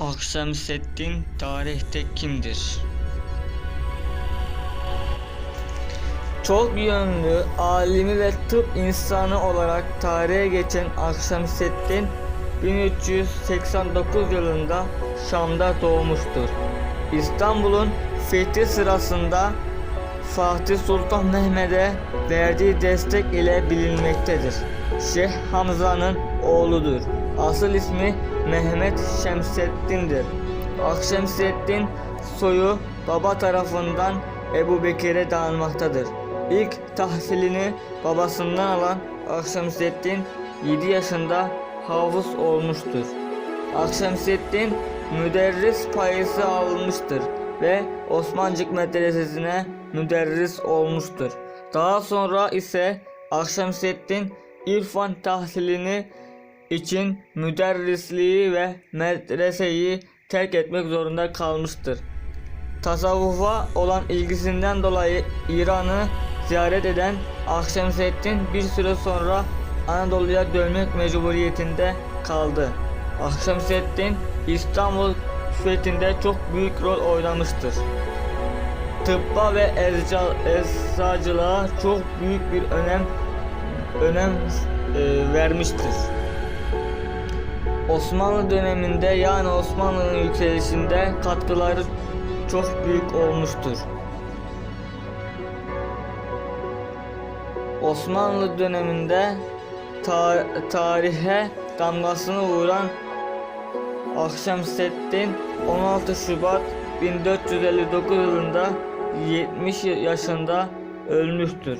Akşemseddin tarihte kimdir? Çok yönlü, alimi ve tıp insanı olarak tarihe geçen Akşemseddin 1389 yılında Şam'da doğmuştur. İstanbul'un fethi sırasında Fatih Sultan Mehmet'e verdiği destek ile bilinmektedir. Şeyh Hamza'nın oğludur. Asıl ismi Mehmet Şemseddin'dir. Akşemseddin soyu baba tarafından Ebu Bekir'e dağılmaktadır. İlk tahsilini babasından alan Akşemseddin 7 yaşında havuz olmuştur. Akşemseddin müderris payısı almıştır ve Osmancık Medresesi'ne müderris olmuştur. Daha sonra ise Akşemseddin İrfan tahsilini için müderrisliği ve medreseyi terk etmek zorunda kalmıştır. Tasavvufa olan ilgisinden dolayı İran'ı ziyaret eden Akşemseddin bir süre sonra Anadolu'ya dönmek mecburiyetinde kaldı. Akşemseddin İstanbul fethinde çok büyük rol oynamıştır. Tıbba ve ecza- eczacılığa çok büyük bir önem önem e, vermiştir. Osmanlı döneminde yani Osmanlı'nın yükselişinde katkıları çok büyük olmuştur. Osmanlı döneminde ta- tarihe damgasını vuran Akşemseddin 16 Şubat 1459 yılında 70 yaşında ölmüştür.